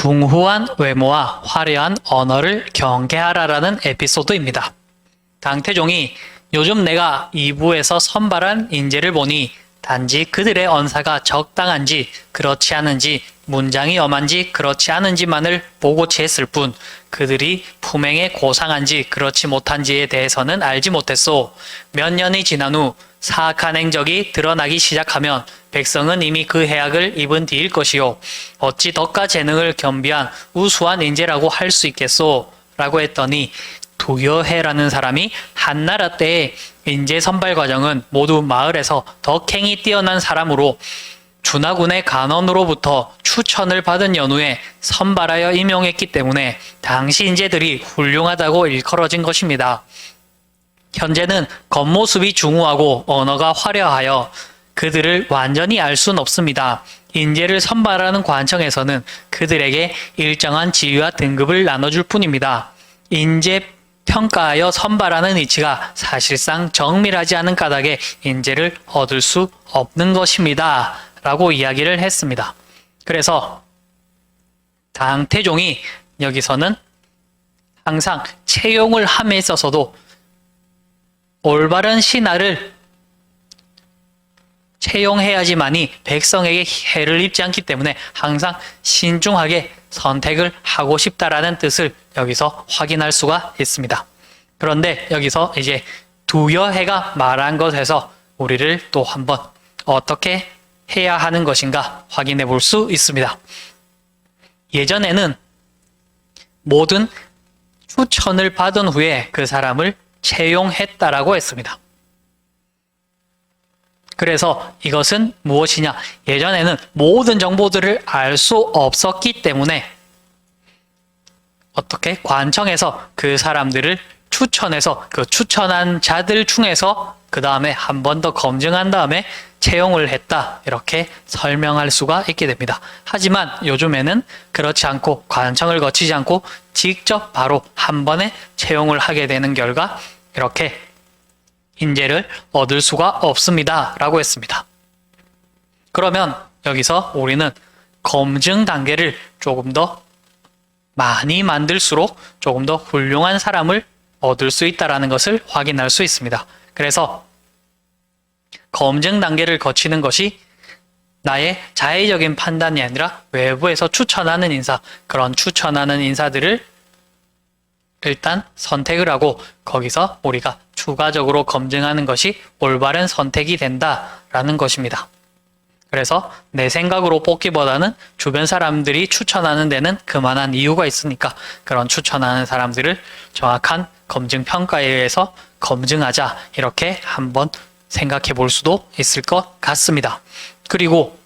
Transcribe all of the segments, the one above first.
중후한 외모와 화려한 언어를 경계하라라는 에피소드입니다. 강태종이 요즘 내가 2부에서 선발한 인재를 보니 단지 그들의 언사가 적당한지 그렇지 않은지 문장이 엄한지 그렇지 않은지만을 보고 채했을 뿐 그들이 품행에 고상한지 그렇지 못한지에 대해서는 알지 못했소. 몇 년이 지난 후 사악한 행적이 드러나기 시작하면 백성은 이미 그 해악을 입은 뒤일 것이요. 어찌 덕과 재능을 겸비한 우수한 인재라고 할 수 있겠소? 라고 했더니 두여해라는 사람이 한나라 때의 인재 선발 과정은 모두 마을에서 덕행이 뛰어난 사람으로 준하군의 간원으로부터 추천을 받은 연후에 선발하여 임용했기 때문에 당시 인재들이 훌륭하다고 일컬어진 것입니다. 현재는 겉모습이 중후하고 언어가 화려하여 그들을 완전히 알 수는 없습니다. 인재를 선발하는 관청에서는 그들에게 일정한 지위와 등급을 나눠줄 뿐입니다. 인재 평가하여 선발하는 위치가 사실상 정밀하지 않은 까닭에 인재를 얻을 수 없는 것입니다. 라고 이야기를 했습니다. 그래서 당태종이 여기서는 항상 채용을 함에 있어서도 올바른 신하를 채용해야지만이 백성에게 해를 입지 않기 때문에 항상 신중하게 선택을 하고 싶다라는 뜻을 여기서 확인할 수가 있습니다. 그런데 여기서 이제 두여해가 말한 것에서 우리를 또 한번 어떻게 해야 하는 것인가 확인해 볼 수 있습니다. 예전에는 모든 추천을 받은 후에 그 사람을 채용했다라고 했습니다. 그래서 이것은 무엇이냐? 예전에는 모든 정보들을 알 수 없었기 때문에 어떻게 관청에서 그 사람들을 추천해서 그 추천한 자들 중에서 그 다음에 한 번 더 검증한 다음에 채용을 했다. 이렇게 설명할 수가 있게 됩니다. 하지만 요즘에는 그렇지 않고 관청을 거치지 않고 직접 바로 한 번에 채용을 하게 되는 결과 이렇게 인재를 얻을 수가 없습니다. 라고 했습니다. 그러면 여기서 우리는 검증 단계를 조금 더 많이 만들수록 조금 더 훌륭한 사람을 얻을 수 있다라는 것을 확인할 수 있습니다. 그래서 검증 단계를 거치는 것이 나의 자의적인 판단이 아니라 외부에서 추천하는 인사, 그런 추천하는 인사들을 일단 선택을 하고 거기서 우리가 추가적으로 검증하는 것이 올바른 선택이 된다라는 것입니다. 그래서 내 생각으로 뽑기보다는 주변 사람들이 추천하는 데는 그만한 이유가 있으니까 그런 추천하는 사람들을 정확한 검증 평가에 의해서 검증하자 이렇게 한번 생각해 볼 수도 있을 것 같습니다. 그리고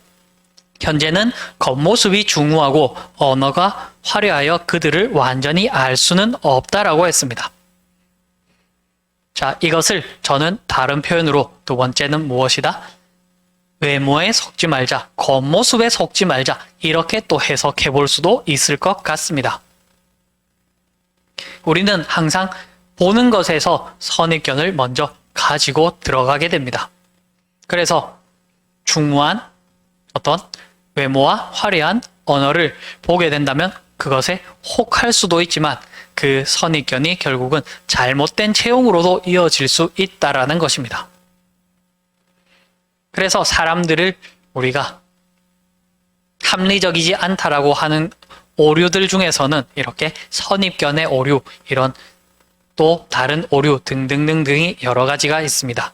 현재는 겉모습이 중후하고 언어가 화려하여 그들을 완전히 알 수는 없다라고 했습니다. 자, 이것을 저는 다른 표현으로 두 번째는 무엇이다? 외모에 속지 말자, 겉모습에 속지 말자, 이렇게 또 해석해 볼 수도 있을 것 같습니다. 우리는 항상 보는 것에서 선입견을 먼저 가지고 들어가게 됩니다. 그래서 중후한 어떤 외모와 화려한 언어를 보게 된다면 그것에 혹할 수도 있지만 그 선입견이 결국은 잘못된 채용으로도 이어질 수 있다라는 것입니다. 그래서 사람들을 우리가 합리적이지 않다라고 하는 오류들 중에서는 이렇게 선입견의 오류, 이런 또 다른 오류 등등등등이 여러 가지가 있습니다.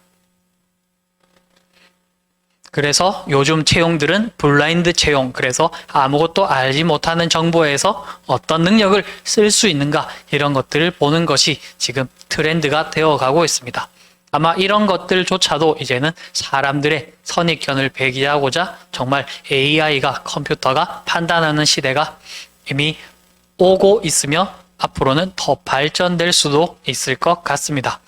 그래서 요즘 채용들은 블라인드 채용, 그래서 아무것도 알지 못하는 정보에서 어떤 능력을 쓸 수 있는가 이런 것들을 보는 것이 지금 트렌드가 되어 가고 있습니다. 아마 이런 것들조차도 이제는 사람들의 선입견을 배기하고자 정말 AI가 컴퓨터가 판단하는 시대가 이미 오고 있으며 앞으로는 더 발전될 수도 있을 것 같습니다.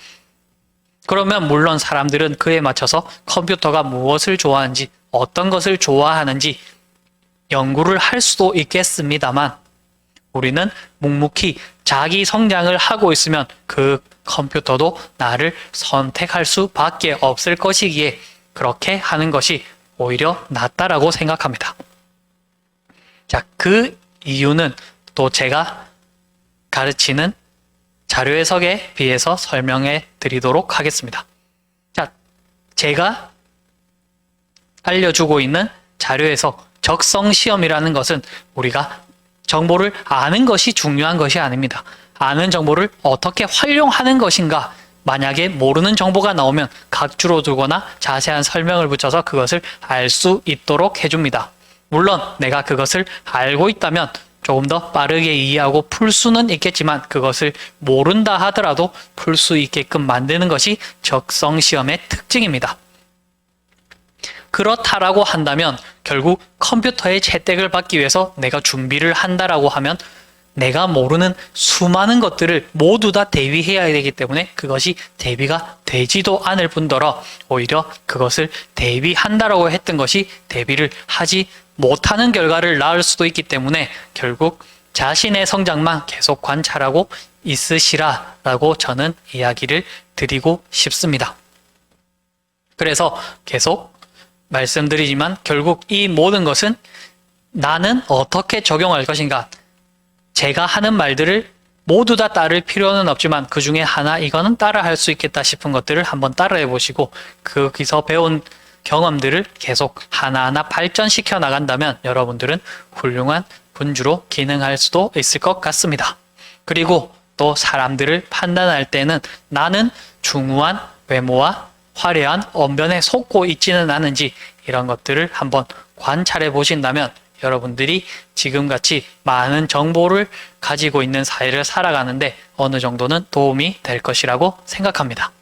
그러면 물론 사람들은 그에 맞춰서 컴퓨터가 무엇을 좋아하는지 어떤 것을 좋아하는지 연구를 할 수도 있겠습니다만 우리는 묵묵히 자기 성장을 하고 있으면 그 컴퓨터도 나를 선택할 수밖에 없을 것이기에 그렇게 하는 것이 오히려 낫다라고 생각합니다. 자, 그 이유는 또 제가 가르치는 자료 해석에 비해서 설명해 드리도록 하겠습니다. 자, 제가 알려주고 있는 자료 해석 적성 시험이라는 것은 우리가 정보를 아는 것이 중요한 것이 아닙니다. 아는 정보를 어떻게 활용하는 것인가. 만약에 모르는 정보가 나오면 각주로 두거나 자세한 설명을 붙여서 그것을 알 수 있도록 해줍니다. 물론 내가 그것을 알고 있다면 조금 더 빠르게 이해하고 풀 수는 있겠지만 그것을 모른다 하더라도 풀 수 있게끔 만드는 것이 적성 시험의 특징입니다. 그렇다라고 한다면 결국 컴퓨터의 채택을 받기 위해서 내가 준비를 한다라고 하면 내가 모르는 수많은 것들을 모두 다 대비해야 되기 때문에 그것이 대비가 되지도 않을 뿐더러 오히려 그것을 대비한다라고 했던 것이 대비를 하지 못하는 결과를 낳을 수도 있기 때문에 결국 자신의 성장만 계속 관찰하고 있으시라라고 저는 이야기를 드리고 싶습니다. 그래서 계속 말씀드리지만 결국 이 모든 것은 나는 어떻게 적용할 것인가 제가 하는 말들을 모두 다 따를 필요는 없지만 그 중에 하나 이거는 따라 할 수 있겠다 싶은 것들을 한번 따라해 보시고 거기서 배운 경험들을 계속 하나하나 발전시켜 나간다면 여러분들은 훌륭한 군주로 기능할 수도 있을 것 같습니다. 그리고 또 사람들을 판단할 때는 나는 중후한 외모와 화려한 언변에 속고 있지는 않은지 이런 것들을 한번 관찰해 보신다면 여러분들이 지금같이 많은 정보를 가지고 있는 사회를 살아가는데 어느 정도는 도움이 될 것이라고 생각합니다.